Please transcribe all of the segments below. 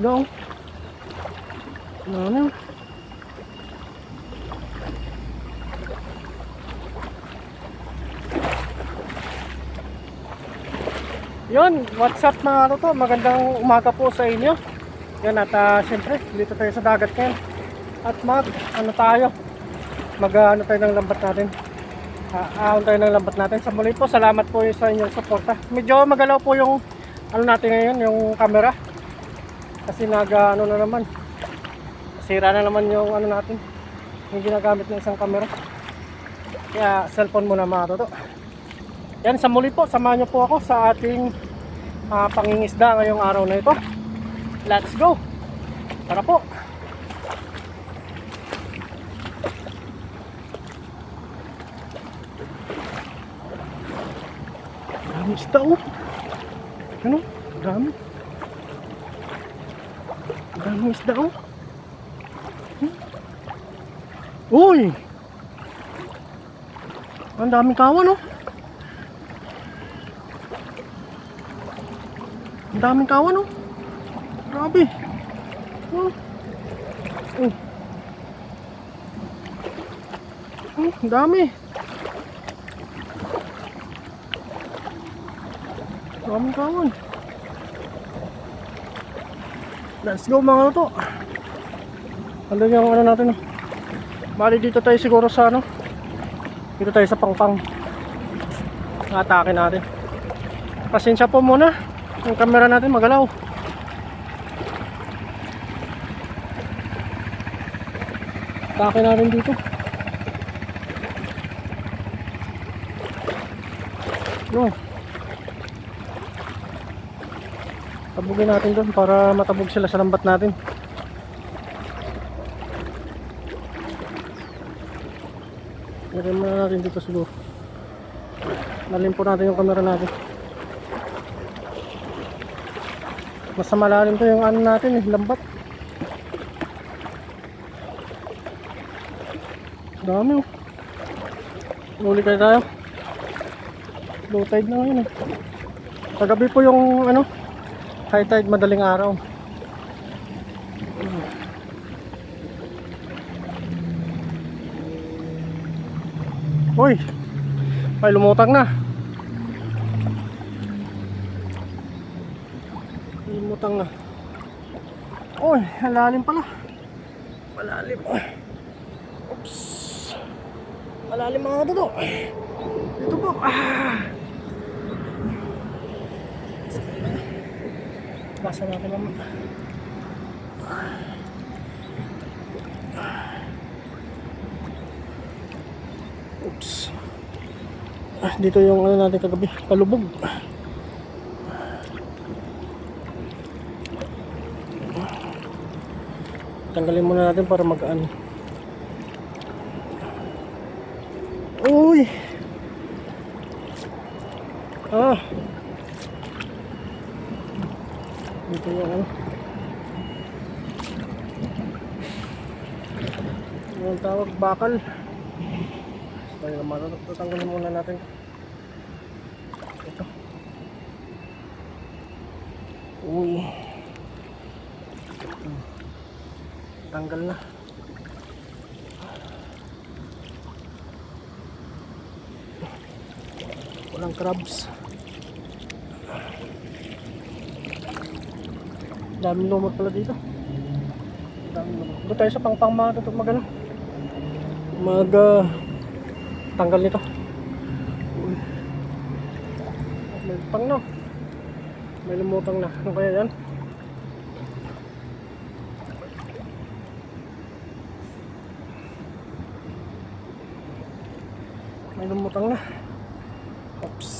Isda oh. Ano? Yun, what's up mga to? Magandang umaga po sa inyo. Yan at uh, siyempre, dito tayo sa dagat ngayon. At mag, ano tayo? Mag ah, ano tayo ng lambat natin. Ah, ahon tayo ng lambat natin. Sa muli po, salamat po sa inyong suporta. Medyo magalaw po yung ano natin ngayon, yung camera. Kasi nag ano na naman. Sira na naman yung ano natin. Yung ginagamit ng isang camera. Kaya cellphone muna mga toto. Yan, sa muli po, samahan niyo po ako sa ating ah, pangingisda ngayong araw na ito. Let's go! Tara po! Dami isda oh! Ano? Dami. Dami isda oh! Uy! Ang daming kawan oh! Ang daming kawan oh. Grabe. Oh. Oh. Oh, ang dami. Daming kawan. Let's go mga to. Ano yung ano natin? Bali dito tayo siguro sa ano? Dito tayo sa pangpang. Atake natin. Pasensya po muna. Yung camera natin magalaw. Atake natin dito. No. Tabugin natin doon para matabog sila sa lambat natin. Lagyan muna natin dito siguro. Nalim po natin yung camera natin. Mas malalim to yung ano natin eh, lambat. Dami oh. Uli kayo tayo. Low tide na ngayon eh. Kagabi po yung ano, high tide madaling araw. Uy! Ay lumutang na. Lumutang na. Uy, halalim pala. Malalim. Oops. Malalim mga toto. Ito po. Ah. Basa natin naman. Oops. Ah, dito yung ano natin kagabi, palubog. Tanggalin muna natin para magaan. Uy! Ah! Dito yung ano. Yung tawag bakal. Tayo naman, muna natin. Ito. Uy. Tanggal na. Walang crabs. Daming lumot pala dito. Daming lumot. Doon sa pangpang mga tutok. Mag ah, tanggal nito. May pang na. May lumutang na. Ano kaya yan? May lumutang na. Oops.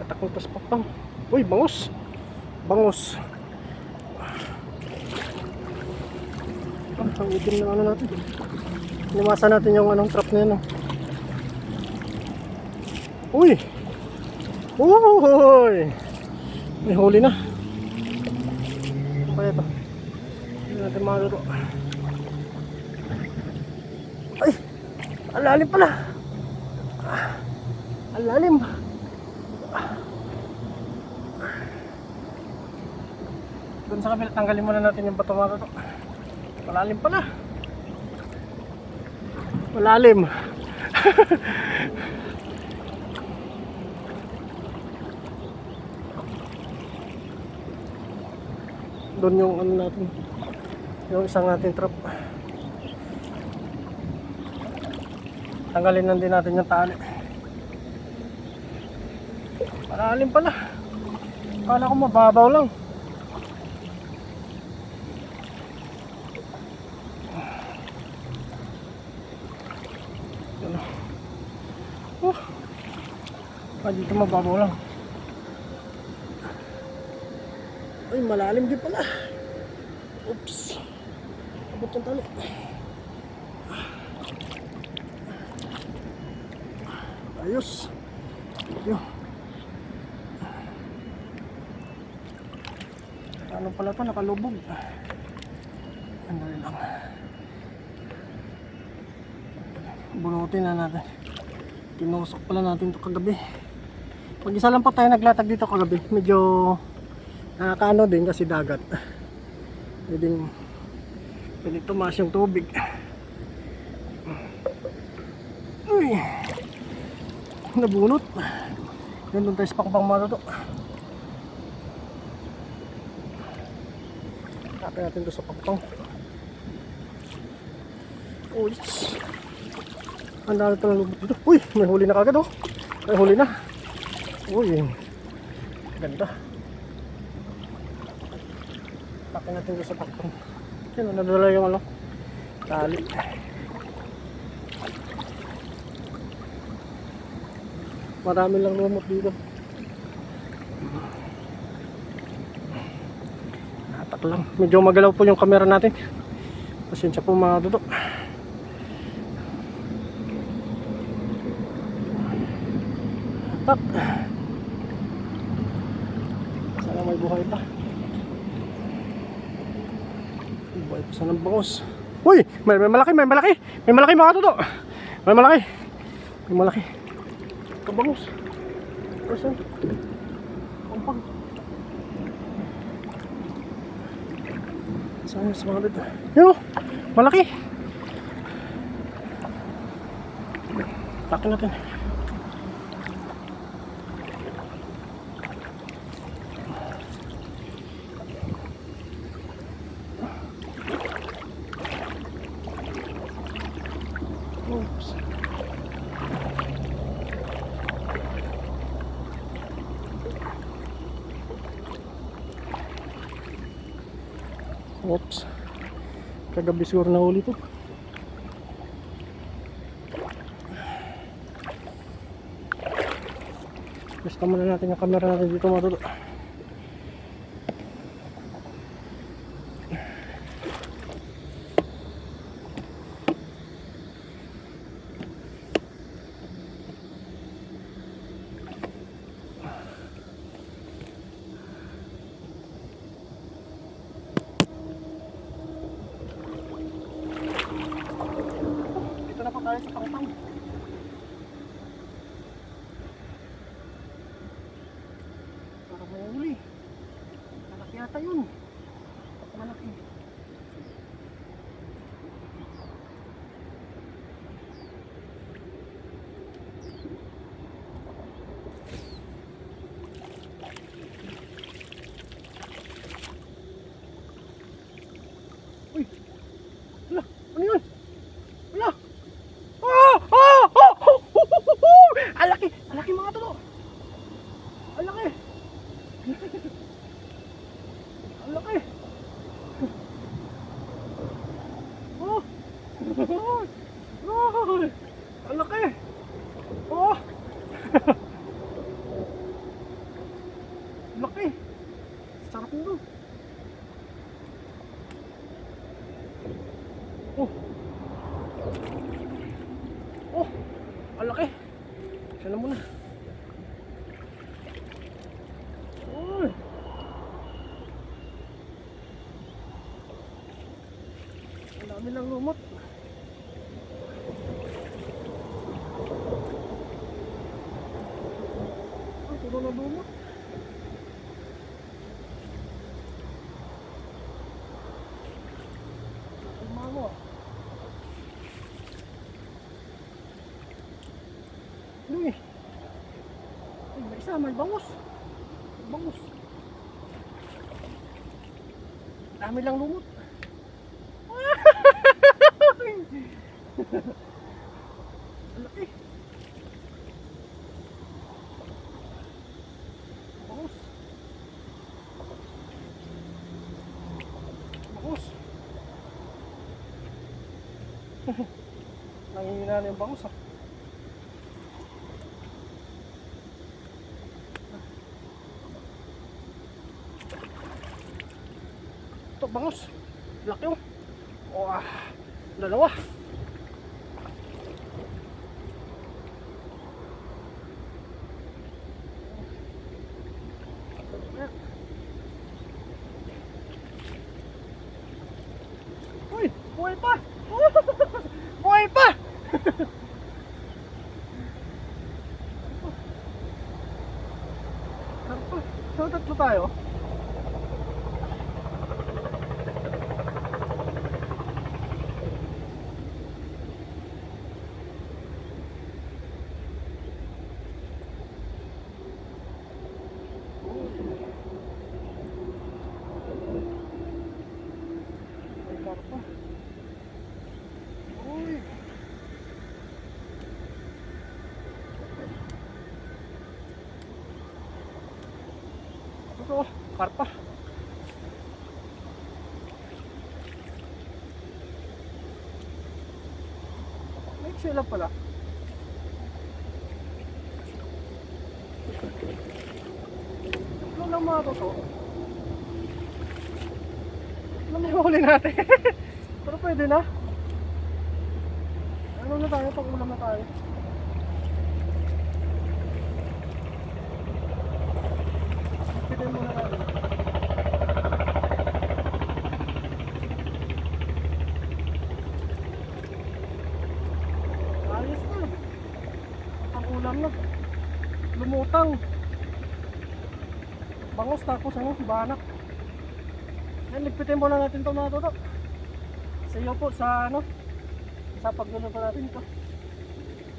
Katakot tas pakpang. Uy, bangus. Bangus. Ang itim ng ano natin. Limasan natin yung anong trap na oh. Uy! Uy! May huli na. Kaya ito? Hindi natin maluro. Ay! Ang lalim pala! Ah, Ang lalim! Doon sa kabila, tanggalin muna natin yung bato mga. Malalim pala. Malalim. Doon yung ano natin. Yung isang natin trap. Tanggalin lang din natin yung tali. Malalim pala. Kala ko mababaw lang. Ah, dito mababaw lang. Ay, malalim din pala. Oops. Abot yung tali. Ayos. Yun. Ano pala to? Nakalubog. Ano lang. Bunutin na natin. Tinusok pala natin to kagabi. Pag isa lang pa tayo naglatag dito kagabi, medyo nakakaano din kasi dagat. Pwedeng pwedeng tumaas yung tubig. Uy! Nabunot. Yan doon tayo sa pakpang mga to. Kapit natin doon sa pakpang. Uy! Ang dami palang lubot dito. Uy! May huli na kagad oh. May huli na. Uy! Ganda. Kapit natin doon sa pakpang. Yan, nadala yung ano. Tali. Marami lang lumot dito. Atak lang. Medyo magalaw po yung camera natin. Pasensya po mga dudo. Atak. Sana may buhay pa. May Bangos. Uy! May, may malaki, may malaki! May malaki mga dudo! May malaki! May malaki. Kabangos. Person. Kampag. Saan yung mga dito? Yun o! Malaki! Takin natin. Oops. Oops. Kagabi siguro na huli to. Basta muna natin yung camera natin dito mga tuto. Dito na po tayo sa pangpang. Parang may huli. Yata yun. Malaki. Uy! Wala! Ano yun? Wala! Oh! Oh! Oh! Oh! Oh! Oh! Ang laki! Ang laki mga tulo! Ang laki! Ang laki! Oh! Oh! Ang laki! Oh! Ang laki! Sarap nito! Oh! Oh! Ang laki! Sana muna. Uy! Ang dami ng lumot. Ah, puro na lumot. Ay, may isa, may bangus. Bangus. Dami lang lumot. Laki. Bangus. Bangus. Nangihina na yung bangus ah. Ito bangus. Laki oh. Wah. Dalawa. Uy, buhay pa! buhay pa! Karpa. So, tatlo tayo. May karpa. Uy! Ito, karpa. May sila pala. Ano lang mga to? Ano may huli natin? Pero pwede na. Ano na tayo? Pag-ulam na tayo. Pitin muna natin. Ayos na. Ang ulam. Lumutang. Bangos tapos ano, banak. Yan, ligpitin muna natin ito mga toto. Sa iyo po sa ano, sa pagluluto natin ito.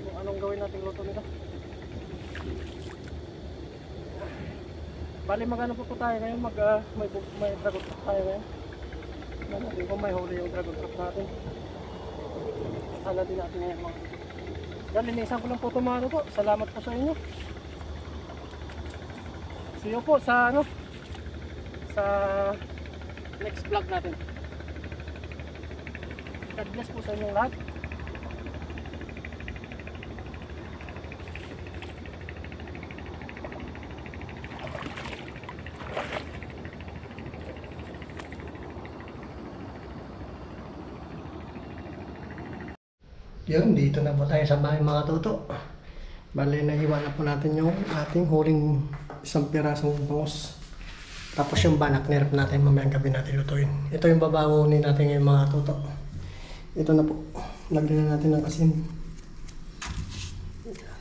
Kung anong gawin natin luto nito. Bali magano po po tayo ngayon, mag, ah, may, may dragon fruit tayo ngayon. Hindi ko may huli yung dragon fruit natin. Ala din natin ngayon mga toto. Yan, linisan ko lang po ito mga toto. Salamat po sa inyo. See you po sa ano, sa next vlog natin. God bless po sa inyong lahat. Yun, dito na po tayo sa bahay mga tuto. Bale, naiwan na po natin yung ating huling isang pirasong bangus. Tapos yung banak, nirap natin mamayang gabi natin lutuin. Ito yung babangunin natin ngayon mga tuto. Ito na po. Lagyan na natin ng asin. Yan.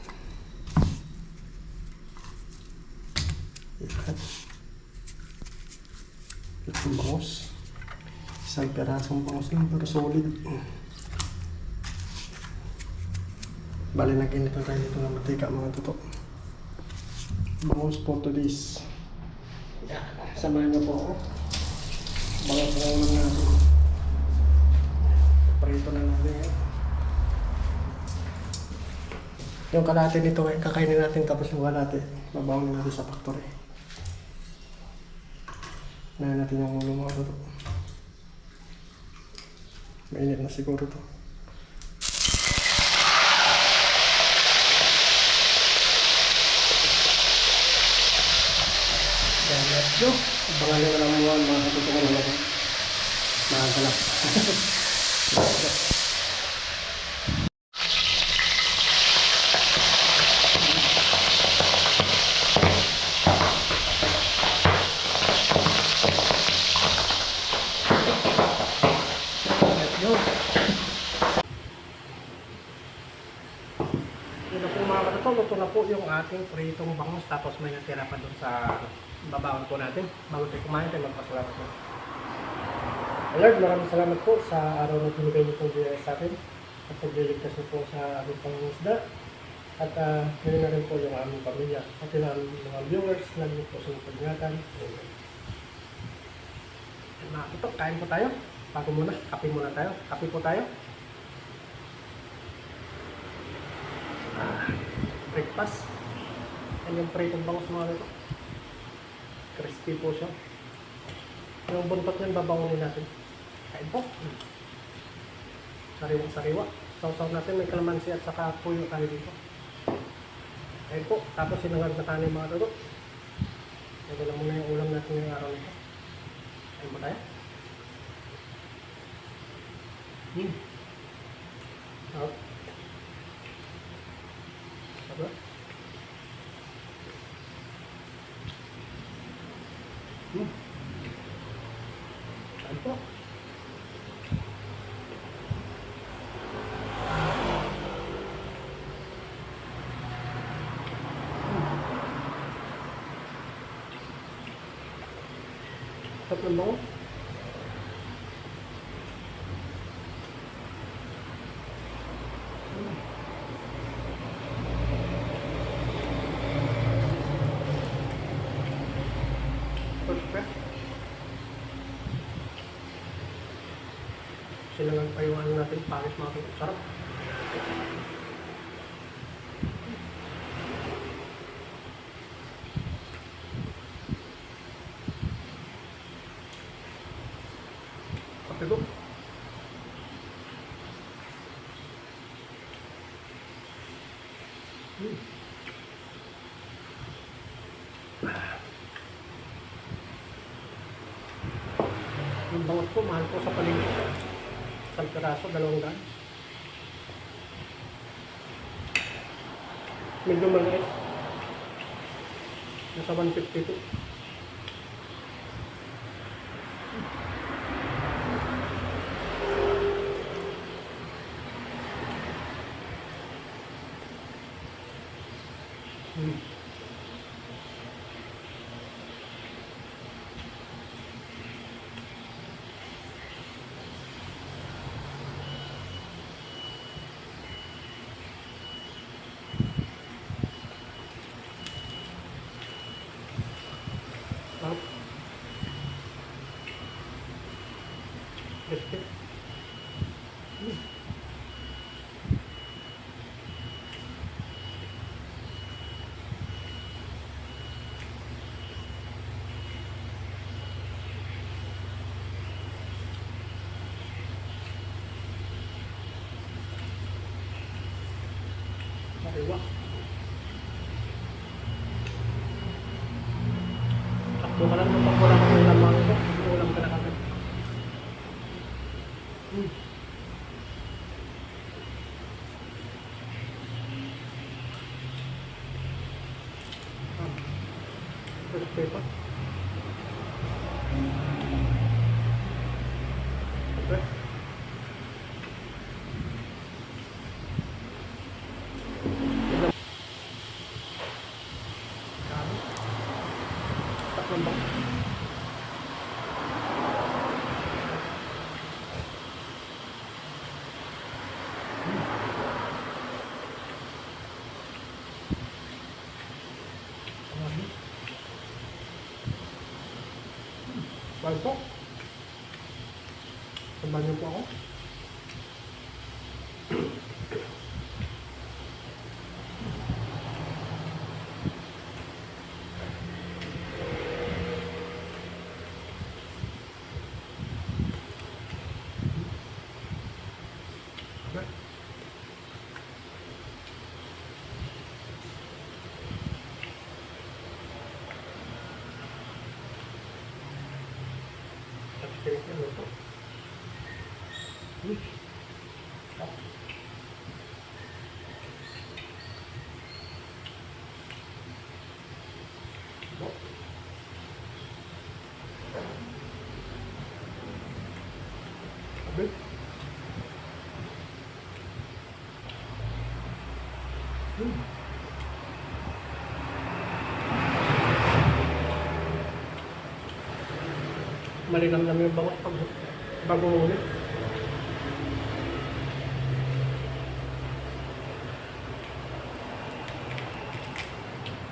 Itong bangus. Isang pirasong bangus lang pero solid. Bale, nag-init na tayo dito ng matika mga tuto. Bangus po to this. Yan. Samahan niyo po ako. Bangus po ulam natin. Prito na natin yan. Yung kalate nito eh, kakainin natin tapos yung kalate, babawin natin sa factory. Nahin natin yung ulo mga tuto. Mainit na siguro to. Go. Abangan nyo lang mga mga katutungan galak. Let's go. Ito po mga katoto, luto na po yung ating pritong bangus tapos may natira pa dun sa babaon po natin. Bago tayo kumain tayo magpasalamat po. Lord, maraming salamat po sa araw na binigay niyo biyaya sa atin at pagliligtas niyo po sa aming pangingisda. At uh, yun na rin po yung aming pamilya. At yun ang mga viewers na rin po sa pagingatan. Mga ito, kain po tayo. Bago muna, kape muna tayo. Kape po tayo. Ah, breakfast. Yan yung pritong bangus mga ito. Crispy po siya. Yung buntot niyan, babangunin natin. Kain po. Mm. Sariwang sariwa. Sausaw natin, may kalamansi at saka puyo tayo dito. Kain po. Tapos sinangag na tayo mga. Ito lang muna yung ulam natin ngayong araw nito. Kain po tayo. Hmm. Sarap. Sarap. Hmm. Kain po. Sarap ng bango. Perfect. Silangan pa yung ano natin, pangit mga. Sarap. Ko. Hmm. Yung bangot ko, mahal ko sa palengke. Isang piraso, dalawang daan. Medyo maliit. Nasa 152. Hmm. Sarap. Crispy. Mm. Sariwa. Sakto ka lang nung pag wala kang ulam mga ito. Ulam ka na kami. Hmm. Ah. Toilet paper. Okay. Dami. Tatlong bang. Dami. Bye po. Samahan niyo po ako. Okay. Tapos na luto. Hmm. Ah. Bo. Sabi. Hmm. Malinamnam yung bangot pag bago ulit.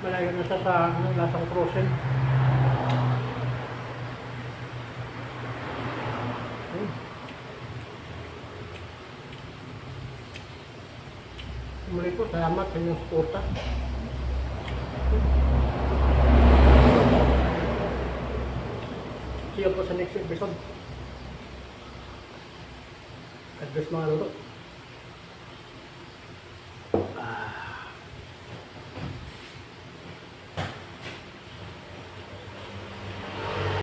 Malayo na siya sa ano, lasang crossing. Ayun. Muli po, salamat sa inyong suporta. You po sa next episode.